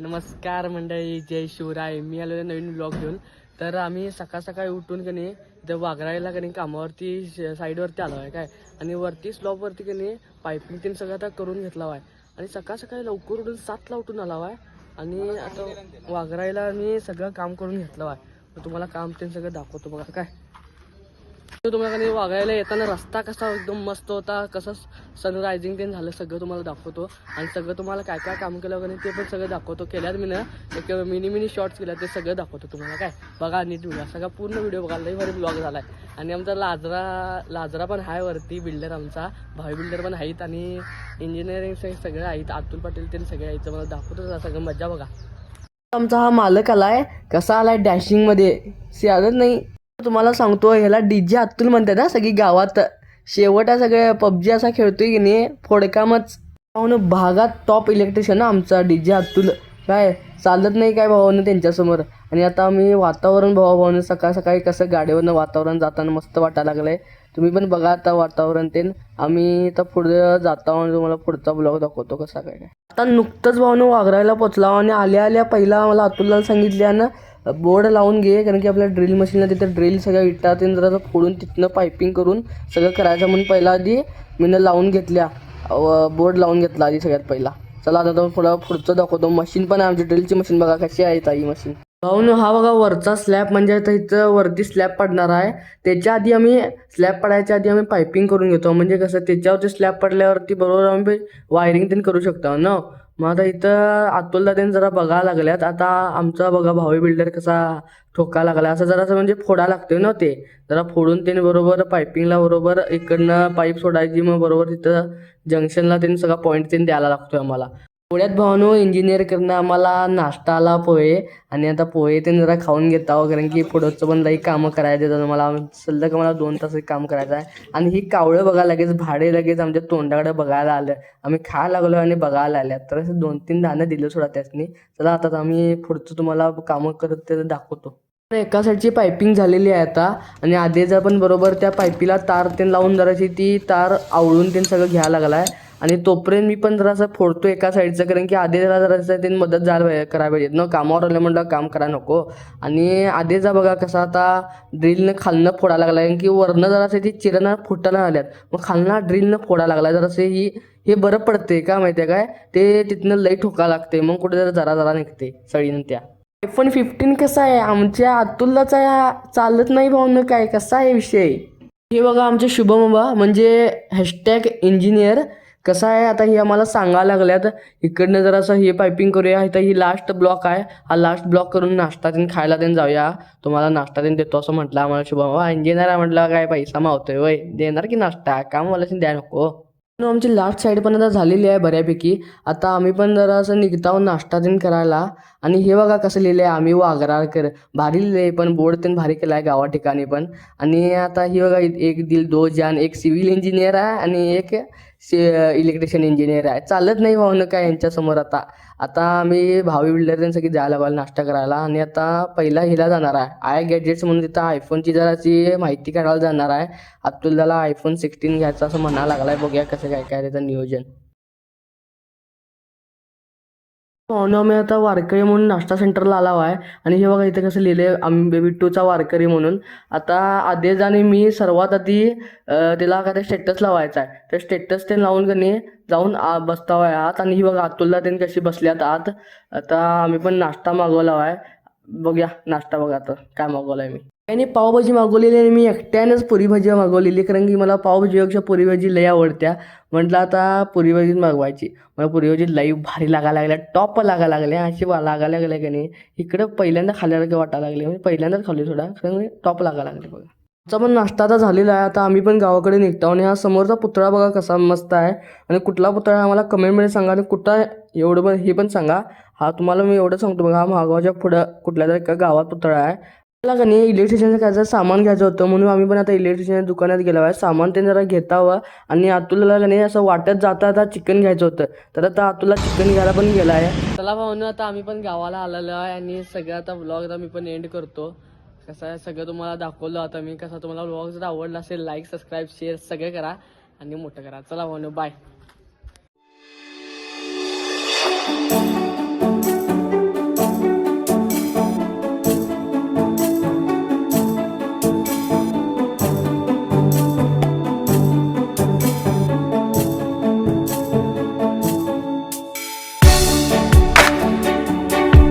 नमस्कार मंडळी जय शिवराय. मी आलो नवीन ब्लॉग घेऊन. तर आम्ही सकाळ सकाळी उठून कनी इथे वाघरायला कनी कामावरती श- साईडवरती आलो आहे काय? आणि वरती स्लॉपवरती कनी पाईपिंग तीन सगळं आता करून घेतला आहे आणि सकाळ सकाळी लवकर उठून सातला उठून आला आहे आणि आता वाघरायला मी सगळं काम करून घेतलं आहे तुम्हाला काम ते सगळं दाखवतो बघा काय? तुम्हाला कधी वागायला येताना रस्ता कसा एकदम मस्त होता कसं सनरायझिंग ते झालं सगळं तुम्हाला दाखवतो. आणि सगळं तुम्हाला काय काय काम केलं वगैरे ते पण सगळं दाखवतो. केल्यात मी ना एक मिनी मिनी शॉर्ट्स केल्या ते सगळं दाखवतो तुम्हाला काय? बघा नीट व्हिडिओ सगळा पूर्ण व्हिडिओ बघा लई भारी ब्लॉग झालाय. आणि आमचा लाजरा लाजरा पण आहे वरती बिल्डर आमचा. भावी बिल्डर पण आहेत आणि इंजिनिअरिंग सगळे आहेत अतुल पाटील ते सगळे आहेत मला दाखवतो सगळं मजा बघा. आमचा हा मालक आलाय. कसा आलाय डॅशिंगमध्ये? सियादत नाही. तुम्हाला सांगतो ह्याला डीजे अतुल म्हणतात ना सगळी गावात. शेवट सगळे पबजी असा खेळतोय की नाही फोडकामच. भाऊन भागात टॉप इलेक्ट्रिशियन आमचा डीजे अतुल. काय चालत नाही काय भावानं त्यांच्यासमोर. आणि आता आम्ही वातावरण भावा भावानं सकाळ सकाळी कसं गाडीवरनं वातावरण जाताना मस्त वाटायला लागलंय. तुम्ही पण बघा आता वातावरण ते आम्ही आता पुढे जाता आणि तुम्हाला पुढचा ब्लॉग दाखवतो कसा काय काय. आता नुकतंच भावानं वाघरायला पोचला आणि आल्या आल्या पहिला मला अतुलला सांगितल्यानं बोर्ड लावून घे कारण की आपल्या ड्रिल मशीनला तिथं ड्रिल सगळ्या विटा ते जरा फोडून तिथनं पायपिंग करून सगळं करायचं म्हणून पहिला आधी मीनं लावून घेतल्या. बोर्ड लावून घेतला आधी सगळ्यात पहिला. चला आता तो पुढं पुढचं दाखवतो. मशीन पण आहे आमची ड्रिलची मशीन बघा कशी आहे ताई मशीन. भाऊन हा बघा वरचा स्लॅब म्हणजे आता इथं वरती स्लॅब पडणार आहे. त्याच्या आधी आम्ही स्लॅब पडायच्या आधी आम्ही पायपिंग करून घेतो. म्हणजे कसं त्याच्यावरती स्लॅब पडल्यावरती बरोबर आम्ही वायरिंग तेन करू शकतो ना? मग आता इथं अतुलला त्यांनी जरा बघा लागल्यात. आता आमचा बघा भावी बिल्डर कसा ठोका लागला. असं जरासं म्हणजे फोडा लागतोय ना ते. जरा फोडून त्याने बरोबर पायपिंगला बरोबर इकडनं पाईप सोडायची मग बरोबर तिथं जंक्शनला त्यांनी सगळा पॉईंट त्यांनी द्यायला लागतोय आम्हाला. पुण्यात भावानो इंजिनियर करणं आम्हाला नाश्ता आला पोहे. आणि आता पोहे ते जरा खाऊन घेता हो, कारण की पुढचं पण लई कामं करायचे तर मला सलग मला दोन तास काम करायचं आहे. आणि ही कावळं बघा लगेच भाडे लगेच आमच्या तोंडाकडे बघायला आलं. आम्ही खायला लागलो आणि बघायला आल्या. तर दोन तीन दाणं दिलं सोडा त्यासनी. चला आता आम्ही पुढचं तुम्हाला कामं करत ते दाखवतो. तर एका साईडची पायपिंग झालेली आहे आता. आणि आधीचा पण बरोबर त्या पाईपीला तार ते लावून जराशी ती तार आवळून ते सगळं घ्यायला लागला आहे आणि तोपर्यंत मी पण जरासं फोडतो एका साईडचं कारण की आधी जरा जरासं त्यांनी मदत जायला पाहिजे करायला ना न कामावर आलं म्हणलं काम करा नको. आणि आधीचा बघा कसा आता ड्रिलनं खालनं फोडायला लागला कारण की वरनं जरासं ती चिरणं फुटायला आल्यात. मग खालनं ड्रिलनं फोडायला लागला जरासं ही हे बरं पडते का माहितीये काय? ते तिथनं लई ठोका लागते मग कुठे जरा जरा जरा निघते सळीनं त्या. आयफोन फिफ्टीन कसा आहे? आमच्या अतुललाचा या चालत नाही भाऊन काय? कसा आहे विषय? हे बघा आमचे शुभम बाबा म्हणजे हॅशटॅग इंजिनियर. कसं आहे आता ही आम्हाला सांगायला लागल्यात इकडनं जरासं हे पायपिंग करूया इथं ही लास्ट ब्लॉक आहे. हा लास्ट ब्लॉक करून नाश्ता देऊन खायला देऊन जाऊया. तुम्हाला नाश्ता देऊन देतो असं म्हटलं आम्हाला शुभम. बाबा इंजिनियर आहे म्हटलं काय पैसा मावतोय वय देणार की नाश्ता? काम मला द्या नको. आमची लास्ट साईड पण आता झालेली आहे बऱ्यापैकी. आता आम्ही पण जरा असं निघताव नाश्ता दिन करायला. आणि हे बघा कसं लिहिलं आहे आम्ही वाघराळकर भारी लिहिलं आहे पण बोर्ड त्यांनी भारी केला आहे गावा ठिकाणी पण. आणि आता हे बघा एक दिल दो जान एक सिव्हिल इंजिनियर आहे आणि एक इलेक्ट्रिशियन इंजिनियर आहे. चालत नाही भावनं काय यांच्यासमोर आता. आता आम्ही भावी बिल्डर सगळी जायला पाहिजे नाश्ता करायला. आणि आता पहिला हिला जाणार आहे. आय गॅजेट्स म्हणून तिथं आयफोनची जराची माहिती काढायला जाणार आहे. अब्दुल्लाला आयफोन सिक्स्टीन घ्यायचा असं म्हणायला लागलाय. बघूया कसं काय काय त्याचं नियोजन. पाहुणे आम्ही आता वारकरी म्हणून नाश्ता सेंटरला आला आहे आणि हे बघा इथे कसं लिहिले आम्ही बिट्टूचा वारकरी म्हणून. आता आदेश आणि मी सर्वात आधी तिला त्याला काय स्टेटस लावायचा आहे तर स्टेटस ते लावून कनी जाऊन आ- बसताव आहे आत. आणि ही बघा अतुलला त्यांनी कशी बसल्यात आत. आता आम्ही पण नाश्ता मागवला आहे बघूया नाश्ता बघा आता काय मागवला आहे मी. आणि पावभाजी मागवलेली आणि मी एकट्यानेच पुरी भाजी मागवलेली कारण की मला पावभाजीपेक्षा पुरी भाजी लई आवडत्या. म्हटलं आता पुरी भाजीच मागवायची. मला पुरी भाजी लई भारी लागायला लागल्या टॉप लागायला लागल्या अशी वा- लागायला लागल्या की नाही. इकडं पहिल्यांदा खाल्ल्यासारखं वाटायला लागले म्हणजे पहिल्यांदाच खाल्ली थोडा. कारण टॉप लागायला लागले बघा. आमचा पण नाश्ता आता झालेला आहे. आता आम्ही पण गावाकडे निघतो आणि हा समोरचा पुतळा बघा कसा मस्त आहे. आणि कुठला पुतळा आहे आम्हाला कमेंटमध्ये सांगा आणि कुठं एवढं पण हे पण सांगा. हा तुम्हाला मी एवढं सांगतो बघा. हा मागावच्या पुढं कुठल्या तरी एका गावात पुतळा आहे. मला का नाही इलेक्ट्रिशियनचं काय जर सामान घ्यायचं होतं म्हणून आम्ही पण आता इलेक्ट्रिशियन दुकानात गेलो आहे. सामान ते जरा घेता हवं आणि अतुलला का नाही असं वाटत जाता आता चिकन घ्यायचं होतं. तर आता अतुलला चिकन घ्यायला पण गेला आहे. चला भाऊन आता आम्ही पण गावाला आलेलो आहे आणि सगळं आता ब्लॉग आता मी पण एंड करतो. कसं आहे सगळं तुम्हाला दाखवलं आता मी. कसं तुम्हाला ब्लॉग जर आवडला असेल लाईक सबस्क्राईब शेअर सगळं करा आणि मोठं करा. चला भाऊन बाय